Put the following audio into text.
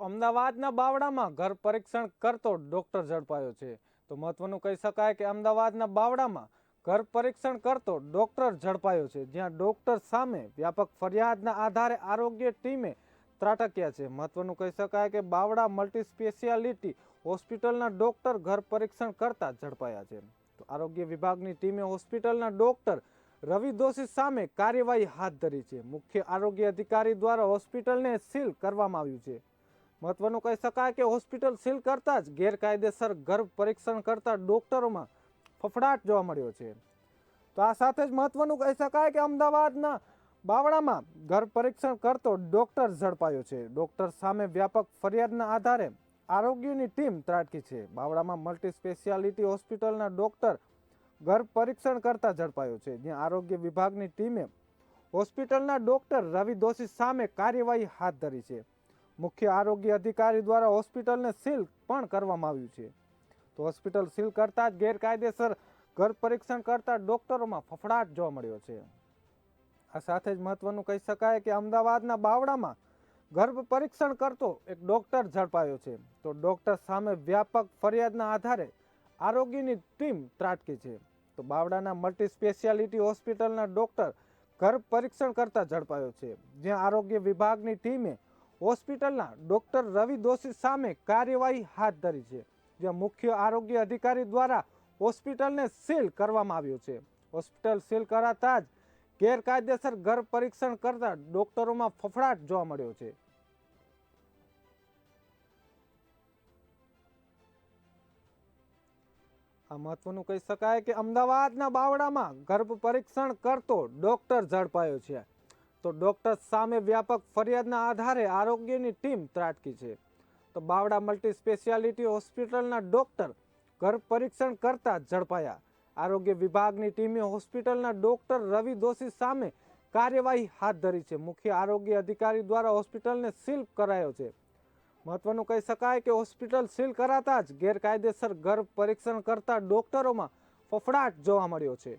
અમદાવાદના બાવડામાં ઘર પરીક્ષણ કરતો ડોક્ટર ઝડપાયો છે. તો મહત્વનું કહી શકાય કે અમદાવાદના બાવડામાં ઘર પરીક્ષણ કરતો ડોક્ટર ઝડપાયો છે, જ્યાં ડોક્ટર સામે વ્યાપક ફરિયાદના આધારે આરોગ્ય ટીમે ત્રાટક્યા છે. મહત્વનું કહી શકાય કે બાવડા મલ્ટી સ્પેશિયાલિટી હોસ્પિટલના ડોક્ટર ઘર પરીક્ષણ કરતા ઝડપાયા છે. તો આરોગ્ય વિભાગની ટીમે હોસ્પિટલના ડોક્ટર રવિ દોશી સામે કાર્યવાહી હાથ ધરી છે. મુખ્ય આરોગ્ય અધિકારી દ્વારા હોસ્પિટલને સીલ કરવામાં આવ્યું છે. મહત્વનું કહી શકાય કે હોસ્પિટલ સીલ કરતા જ ગેરકાયદેસર ગર્ભ પરીક્ષણ કરતા ડોક્ટરોમાં ફફડાટ જોવા મળ્યો છે. તો આ સાથે જ મહત્વનું કહી શકાય કે અમદાવાદના બાવળામાં ગર્ભ પરીક્ષણ કરતો ડોક્ટર ઝડપાયો છે. ડોક્ટર સામે વ્યાપક ફરિયાદના આધારે આરોગ્યની ટીમ ત્રાટકી છે. બાવળામાં મલ્ટી સ્પેશિયાલિટી હોસ્પિટલના ડોક્ટર ગર્ભ પરીક્ષણ કરતા ઝડપાયો છે. જ્યાં આરોગ્ય વિભાગની ટીમે હોસ્પિટલના ડોક્ટર રવિ દોશી સામે કાર્યવાહી હાથ ધરી છે. મુખ્ય આરોગ્ય અધિકારી દ્વારા હોસ્પિટલને સીલ પણ કરવામાં આવ્યું છે. તો હોસ્પિટલ સીલ કરતા જ ગેરકાયદેસર ગર્ભ પરીક્ષણ કરતા ડોક્ટરોમાં ફફડાટ જોવા મળ્યો છે. આ સાથે જ મહત્વનું કહી શકાય કે અમદાવાદના બાવડામાં ગર્ભ પરીક્ષણ કરતો એક ડોક્ટર ઝડપાયો છે. તો ડોક્ટર સામે વ્યાપક ફરિયાદના આધારે આરોગ્યની ટીમ ત્રાટકી છે. તો બાવડાના મલ્ટી સ્પેશિયાલિટી હોસ્પિટલના ડોક્ટર ગર્ભ પરીક્ષણ કરતા ઝડપાયો છે. જ્યાં આરોગ્ય વિભાગની ટીમે હોસ્પિટલના ડોક્ટર રવિ દોશી સામે કાર્યવાહી હાથ ધરી છે, જ્યાં મુખ્ય આરોગ્ય અધિકારી દ્વારા હોસ્પિટલને સીલ કરવામાં આવ્યું છે. હોસ્પિટલ સીલ કરાતા જ ગેરકાયદેસર ગર્ભ પરીક્ષણ કરતા ડોક્ટરોમાં ફફડાટ જોવા મળ્યો છે. આ મહત્વનું કહી શકાય કે અમદાવાદના બાવડામાં ગર્ભ પરીક્ષણ કરતો ડોક્ટર ઝડપાયો છે. તો ડોક્ટર સામે વ્યાપક ફરિયાદના આધારે આરોગ્યની ટીમ ત્રાટકી છે. તો બાવડા મલ્ટી સ્પેશિયાલિટી હોસ્પિટલના ડોક્ટર ગર્ભ પરીક્ષણ કરતા ઝડપાયા. આરોગ્ય વિભાગની ટીમે હોસ્પિટલના ડોક્ટર રવિ દોશી સામે કાર્યવાહી હાથ ધરી છે. મુખ્ય આરોગ્ય અધિકારી દ્વારા હોસ્પિટલને સીલ કરાયો છે. મહત્વનું કહી શકાય કે હોસ્પિટલ સીલ કરાતા જ ગેરકાયદેસર ગર્ભ પરીક્ષણ કરતા ડોક્ટરોમાં ફફડાટ જોવા મળ્યો છે.